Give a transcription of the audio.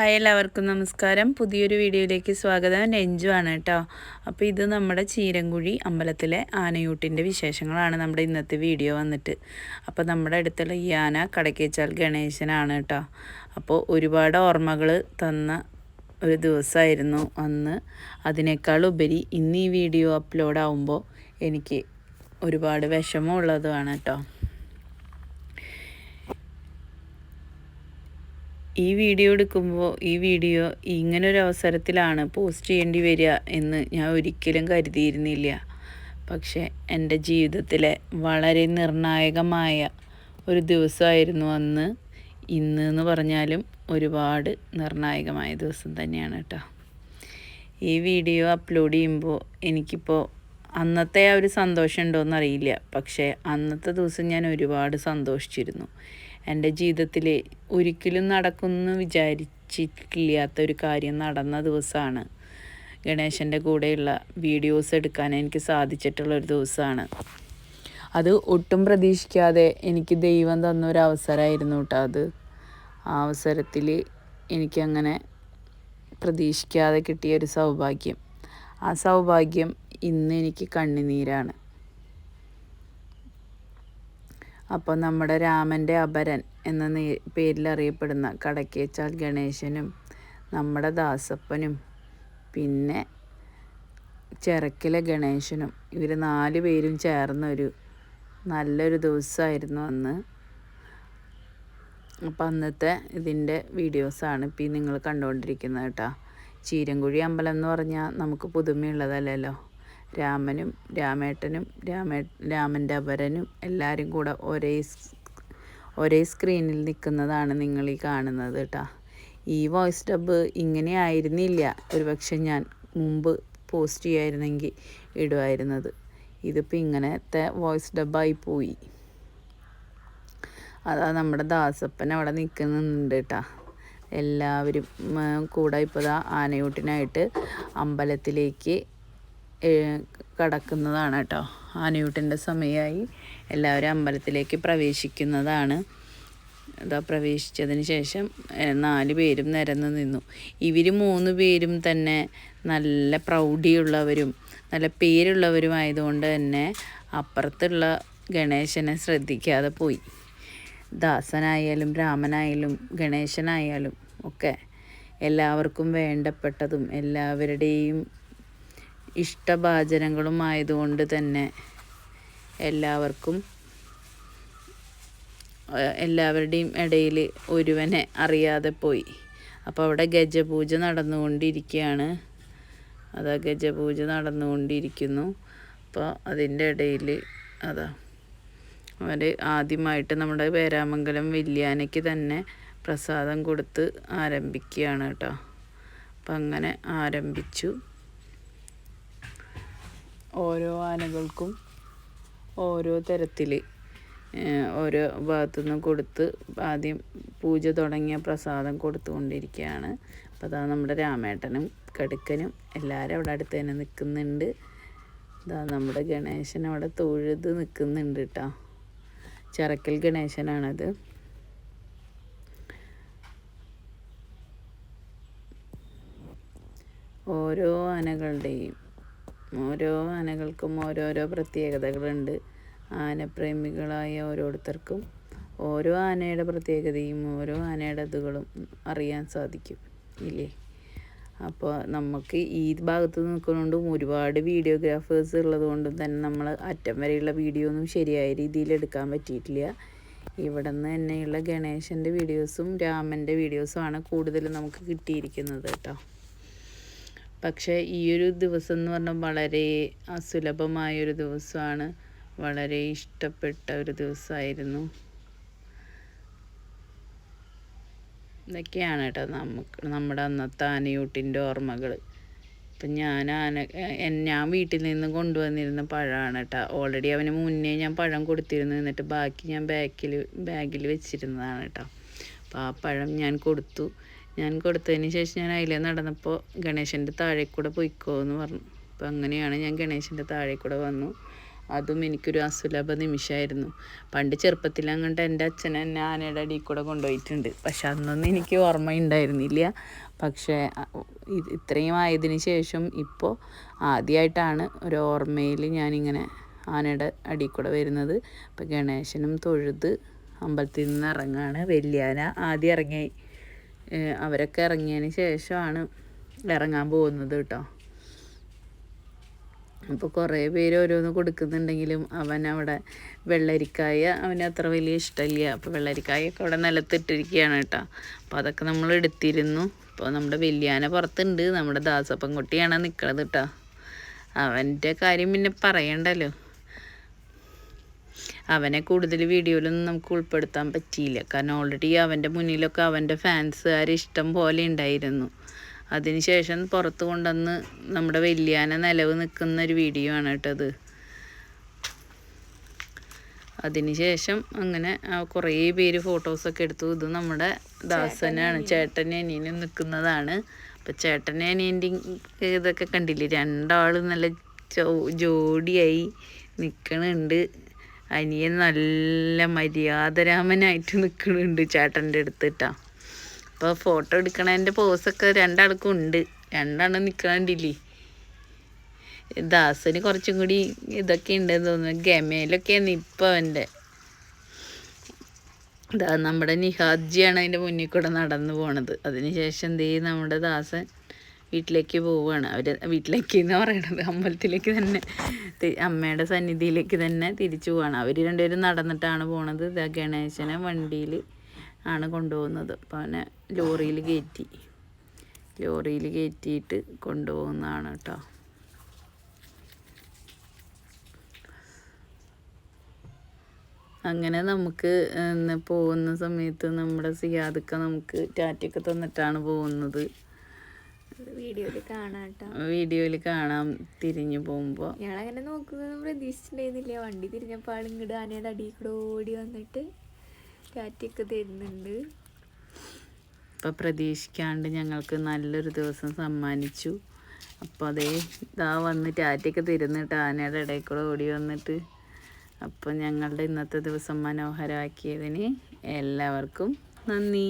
Hi എല്ലാവർക്കും നമസ്കാരം. പുതിയൊരു വീഡിയോയിലേക്ക് സ്വാഗതം. രഞ്ജു ആണ് കേട്ടോ. അപ്പോൾ ഇത് നമ്മുടെ ചീരങ്കുഴി അമ്പലത്തിലെ ആനയൂട്ടിന്റെ വിശേഷങ്ങളാണ് നമ്മുടെ ഇന്നത്തെ വീഡിയോ വന്നിട്ട്. അപ്പോൾ നമ്മുടെ അടുത്തുള്ള ഈ ആന കടക്കേച്ചാൽ ഗണേശനാണ് കേട്ടോ. അപ്പോൾ ഒരുപാട് ഓർമ്മകൾ തന്ന ഒരു ദിവസമായിരുന്നു അന്ന്. അതിനേക്കാൾ ഉപരി ഇന്ന് ഈ വീഡിയോ അപ്ലോഡ് ആവുമ്പോൾ എനിക്ക് ഒരുപാട് വിഷമമുള്ളതുമാണ് കേട്ടോ. ഈ വീഡിയോ എടുക്കുമ്പോൾ ഈ വീഡിയോ ഇങ്ങനൊരു അവസരത്തിലാണ് പോസ്റ്റ് ചെയ്യേണ്ടി വരിക എന്ന് ഞാൻ ഒരിക്കലും കരുതിയിരുന്നില്ല. പക്ഷേ എന്റെ ജീവിതത്തിലെ വളരെ നിർണായകമായ ഒരു ദിവസമായിരുന്നു അന്ന്. ഇന്ന് എന്ന് പറഞ്ഞാലും ഒരുപാട് നിർണായകമായ ദിവസം തന്നെയാണ് കേട്ടോ. ഈ വീഡിയോ അപ്ലോഡ് ചെയ്യുമ്പോൾ എനിക്കിപ്പോൾ അന്നത്തെ ആ ഒരു സന്തോഷം ഉണ്ടോയെന്ന് അറിയില്ല. പക്ഷേ അന്നത്തെ ദിവസം ഞാൻ ഒരുപാട് സന്തോഷിച്ചിരുന്നു. എന്റെ ജീവിതത്തിൽ ഒരിക്കലും നടക്കുമെന്ന് വിചാരിച്ചിട്ടില്ലാത്ത ഒരു കാര്യം നടന്ന ദിവസമാണ്. ഗണേശന്റെ കൂടെയുള്ള വീഡിയോസ് എടുക്കാൻ എനിക്ക് സാധിച്ചിട്ടുള്ള ഒരു ദിവസമാണ്. അത് ഒട്ടും പ്രതീക്ഷിക്കാതെ എനിക്ക് ദൈവം തന്ന ഒരു അവസരമായിരുന്നു കേട്ടോ അത്. ആ അവസരത്തിൽ എനിക്കങ്ങനെ പ്രതീക്ഷിക്കാതെ കിട്ടിയ ഒരു സൗഭാഗ്യം. ആ സൗഭാഗ്യം ഇന്ന് എനിക്ക് കണ്ണുനീരാണ്. അപ്പോൾ നമ്മുടെ രാമന്റെ അപരൻ എന്ന പേരിൽ അറിയപ്പെടുന്ന കടക്കേച്ചാൽ ഗണേശനും നമ്മുടെ ദാസപ്പനും പിന്നെ ചിറക്കിലെ ഗണേശനും ഇവർ നാല് പേരും ചേർന്നൊരു നല്ലൊരു ദിവസമായിരുന്നു അന്ന്. അപ്പം അന്നത്തെ ഇതിന്റെ വീഡിയോസാണ് ഇപ്പം നിങ്ങൾ കണ്ടുകൊണ്ടിരിക്കുന്നത് കേട്ടോ. ചീരൻകുഴി അമ്പലം എന്ന് പറഞ്ഞാൽ നമുക്ക് പുതുമയുള്ളതല്ലല്ലോ? രാമനും രാമേട്ടനും രാമേ രാമന്റെ അപരനും എല്ലാവരും കൂടെ ഒരേ ഒരേ സ്ക്രീനിൽ നിൽക്കുന്നതാണ് നിങ്ങൾ ഈ കാണുന്നത് കേട്ടോ. ഈ വോയിസ് ഡബ് ഇങ്ങനെ ആയിരുന്നില്ല. ഒരുപക്ഷെ ഞാൻ മുമ്പ് പോസ്റ്റ് ചെയ്യായിരുന്നെങ്കിൽ ഇടുമായിരുന്നത്. ഇതിപ്പോൾ ഇങ്ങനത്തെ വോയിസ് ഡബ്ബായി പോയി. അതാ നമ്മുടെ ദാസപ്പൻ അവിടെ നിൽക്കുന്നുണ്ട് കേട്ടോ. എല്ലാവരും കൂടെ ഇപ്പോൾ ആനയൂട്ടിനായിട്ട് അമ്പലത്തിലേക്ക് കടക്കുന്നതാണ് കേട്ടോ. ആനയൂട്ടിന്റെ സമയമായി എല്ലാവരും അമ്പലത്തിലേക്ക് പ്രവേശിക്കുന്നതാണ്. അതാ പ്രവേശിച്ചതിന് ശേഷം നാല് പേരും നിരന്ന് നിന്നു. ഇവർ മൂന്ന് പേരും തന്നെ നല്ല പ്രൗഢിയുള്ളവരും നല്ല പേരുള്ളവരുമായതുകൊണ്ട് തന്നെ അപ്പുറത്തുള്ള ഗണേശനെ ശ്രദ്ധിക്കാതെ പോയി. ദാസനായാലും രാമനായാലും ഗണേശനായാലും ഒക്കെ എല്ലാവർക്കും വേണ്ടപ്പെട്ടതും എല്ലാവരുടെയും ഇഷ്ടഭാചനങ്ങളുമായതുകൊണ്ട് തന്നെ എല്ലാവർക്കും എല്ലാവരുടെയും ഇടയിൽ ഒരുവനെ അറിയാതെ പോയി. അപ്പോൾ അവിടെ ഗജപൂജ നടന്നുകൊണ്ടിരിക്കുകയാണ്. അതാ ഗജപൂജ നടന്നുകൊണ്ടിരിക്കുന്നു. അപ്പോൾ അതിന്റെ ഇടയിൽ അതാ അവർ ആദ്യമായിട്ട് നമ്മുടെ പേരാമംഗലം വല്യാനയ്ക്ക് തന്നെ പ്രസാദം കൊടുത്ത് ആരംഭിക്കുകയാണ് കേട്ടോ. അപ്പം അങ്ങനെ ആരംഭിച്ചു. ഓരോ ആനകൾക്കും ഓരോ തരത്തിൽ ഓരോ ഭാഗത്തുനിന്ന് കൊടുത്ത് ആദ്യം പൂജ തുടങ്ങിയ പ്രസാദം കൊടുത്തുകൊണ്ടിരിക്കുകയാണ്. അപ്പോൾ അതാ നമ്മുടെ രാമേട്ടനും കടുക്കനും എല്ലാവരും അവിടെ അടുത്ത് തന്നെ നിൽക്കുന്നുണ്ട്. ഇതാ നമ്മുടെ ഗണേശൻ അവിടെ തൊഴുത് നിൽക്കുന്നുണ്ട് കേട്ടോ. ചിറക്കൽ ഗണേശനാണത്. ഓരോ ആനകളുടെയും ഓരോ ആനകൾക്കും ഓരോരോ പ്രത്യേകതകളുണ്ട്. ആനപ്രേമികളായ ഓരോരുത്തർക്കും ഓരോ ആനയുടെ പ്രത്യേകതയും ഓരോ ആനയുടെ ഇതുകളും അറിയാൻ സാധിക്കും ഇല്ലേ? അപ്പോൾ നമുക്ക് ഈ ഭാഗത്ത് നിൽക്കുന്നതുകൊണ്ടും ഒരുപാട് വീഡിയോഗ്രാഫേഴ്സ് ഉള്ളത് കൊണ്ടും തന്നെ നമ്മൾ അറ്റം വരെയുള്ള വീഡിയോ ഒന്നും ശരിയായ രീതിയിൽ എടുക്കാൻ പറ്റിയിട്ടില്ല. ഇവിടെ നിന്ന് തന്നെയുള്ള ഗണേശന്റെ വീഡിയോസും രാമന്റെ വീഡിയോസും ആണ് കൂടുതൽ നമുക്ക് കിട്ടിയിരിക്കുന്നത് കേട്ടോ. പക്ഷേ ഈ ഒരു ദിവസം എന്ന് പറഞ്ഞാൽ വളരെ അസുലഭമായൊരു ദിവസമാണ് വളരെ ഇഷ്ടപ്പെട്ട ഒരു ദിവസമായിരുന്നു ഇതൊക്കെയാണ് കേട്ടോ നമുക്ക് നമ്മുടെ അന്നത്തെ ആനയൂട്ടിന്റെ ഓർമ്മകൾ ഇപ്പം ഞാൻ ആന ഞാൻ വീട്ടിൽ നിന്ന് കൊണ്ടുവന്നിരുന്ന പഴമാണ് കേട്ടോ. ഓൾറെഡി അവന് മുന്നേ ഞാൻ പഴം കൊടുത്തിരുന്നു. എന്നിട്ട് ബാക്കി ഞാൻ ബാക്കിൽ ബാഗിൽ വെച്ചിരുന്നതാണ് കേട്ടോ. അപ്പോൾ ആ പഴം ഞാൻ കൊടുത്തു. ഞാൻ കൊടുത്തതിന് ശേഷം ഞാൻ അതിലെ നടന്നപ്പോൾ ഗണേശന്റെ താഴെ കൂടെ പൊയ്ക്കോ എന്ന് പറഞ്ഞു. അപ്പോൾ അങ്ങനെയാണ് ഞാൻ ഗണേശന്റെ താഴെ കൂടെ വന്നു. അതും എനിക്കൊരു അസുലഭ നിമിഷമായിരുന്നു. പണ്ട് ചെറുപ്പത്തിൽ അങ്ങോട്ട് എന്റെ അച്ഛൻ എന്നെ ആനയുടെ അടിയിൽ കൂടെ കൊണ്ടുപോയിട്ടുണ്ട്. പക്ഷെ അന്നൊന്നും എനിക്ക് ഓർമ്മയുണ്ടായിരുന്നില്ല. പക്ഷേ ഇത്രയും ആയതിനു ശേഷം ഇപ്പോൾ ആദ്യമായിട്ടാണ് ഒരു ഓർമ്മയിൽ ഞാനിങ്ങനെ ആനയുടെ അടിയിൽ കൂടെ വരുന്നത്. അപ്പോൾ ഗണേശനും തൊഴുത് അമ്പലത്തിൽ നിന്ന് ഇറങ്ങാണ് വലിയാന ആദ്യം ഇറങ്ങി അവരൊക്കെ ഇറങ്ങിയതിന് ശേഷമാണ് ഇറങ്ങാൻ പോകുന്നത് കേട്ടോ. അപ്പോൾ കുറേ പേര് ഓരോന്ന് കൊടുക്കുന്നുണ്ടെങ്കിലും അവൻ അവിടെ വെള്ളരിക്കായ അവന് അത്ര വലിയ ഇഷ്ടമില്ല. അപ്പോൾ വെള്ളരിക്കായൊക്കെ അവിടെ നിലത്തിട്ടിരിക്കുകയാണ് കേട്ടോ. അപ്പോൾ അതൊക്കെ നമ്മൾ എടുത്തിരുന്നു. അപ്പോൾ നമ്മുടെ വലിയാന പുറത്തുണ്ട്. നമ്മുടെ ദാസപ്പൻകുട്ടിയാണ് നിൽക്കണത് കേട്ടോ. അവന്റെ കാര്യം പിന്നെ പറയണ്ടല്ലോ. അവനെ കൂടുതൽ വീഡിയോയിലൊന്നും നമുക്ക് ഉൾപ്പെടുത്താൻ പറ്റിയില്ല. കാരണം ഓൾറെഡി അവന്റെ മുന്നിലൊക്കെ അവന്റെ ഫാൻസുകാർ ഇഷ്ടം പോലെ ഉണ്ടായിരുന്നു. അതിനുശേഷം പുറത്ത് കൊണ്ടുവന്ന് നമ്മുടെ വലിയാന നിലവ് നിൽക്കുന്ന ഒരു വീഡിയോ ആണ് കേട്ടത് അതിനുശേഷം അങ്ങനെ കുറേ പേര് ഫോട്ടോസൊക്കെ എടുത്തു. ഇത് നമ്മുടെ ദാസനാണ് അനിയനും നിൽക്കുന്നതാണ്. അപ്പം അനിയന്റെ ഇതൊക്കെ കണ്ടില്ലേ? രണ്ടാളും നല്ല ജോ ജോഡിയായി നിൽക്കണുണ്ട് അനിയൻ നല്ല മര്യാദരാമനായിട്ട് നിൽക്കുന്നുണ്ട് ചേട്ടന്റെ അടുത്തിട്ടാ. അപ്പോൾ ഫോട്ടോ എടുക്കണതിന്റെ പോസൊക്കെ രണ്ടാൾക്കും ഉണ്ട്. രണ്ടെണ്ണം നിൽക്കണ്ടില്ലേ ദാസന് കുറച്ചും കൂടി ഇതൊക്കെ ഉണ്ടെന്ന് തോന്നുന്നു. ഗമയിലൊക്കെയാണ് ഇപ്പം അവന്റെ. ദാ നമ്മുടെ നിഹാദ്ജിയാണ് അതിന്റെ മുന്നിൽ കൂടെ നടന്നു പോണത്. അതിനുശേഷം എന്തേ നമ്മുടെ ദാസൻ വീട്ടിലേക്ക് പോവുകയാണ് അവർ വീട്ടിലേക്ക് എന്ന് പറയണത്? അമ്പലത്തിലേക്ക് തന്നെ. അമ്മയുടെ സന്നിധിയിലേക്ക് തന്നെ തിരിച്ചു പോവാണ്. അവർ രണ്ടുപേരും നടന്നിട്ടാണ് പോണത്. ഇതാ ഗണേശനെ വണ്ടിയിൽ ആണ് കൊണ്ടുപോകുന്നത്. അപ്പോൾ അവനെ ലോറിയിൽ കയറ്റി ലോറിയിൽ കയറ്റിയിട്ട് കൊണ്ടുപോകുന്നതാണ് കേട്ടോ അങ്ങനെ നമുക്ക് പോകുന്ന സമയത്ത് നമ്മുടെ സിയാദൊക്കെ നമുക്ക് ടാറ്റയൊക്കെ തന്നിട്ടാണ് പോകുന്നത്. വീഡിയോയിൽ കാണാം വീഡിയോയിൽ കാണാം തിരിഞ്ഞു പോകുമ്പോ. ഞങ്ങളങ്ങനെ നോക്കുന്നത് പ്രതീക്ഷിച്ചിട്ടുണ്ടായിരുന്നില്ല. വണ്ടി തിരിഞ്ഞപ്പോൾ ആളിങ്ങോട്ട് ആനയുടെ അടിയിൽ കൂടെ ഓടി വന്നിട്ട് കാറ്റൊക്കെ തരുന്നുണ്ട്. അപ്പം പ്രതീക്ഷിക്കാണ്ട് ഞങ്ങൾക്ക് നല്ലൊരു ദിവസം സമ്മാനിച്ചു. അപ്പോൾ അതേ ഇതാ വന്ന് ടാറ്റൊക്കെ തരുന്നിട്ട് ആനയുടെ ഇടയിൽ കൂടെ ഓടി വന്നിട്ട്. അപ്പൊ ഞങ്ങളുടെ ഇന്നത്തെ ദിവസം മനോഹരമാക്കിയതിന് എല്ലാവർക്കും നന്ദി.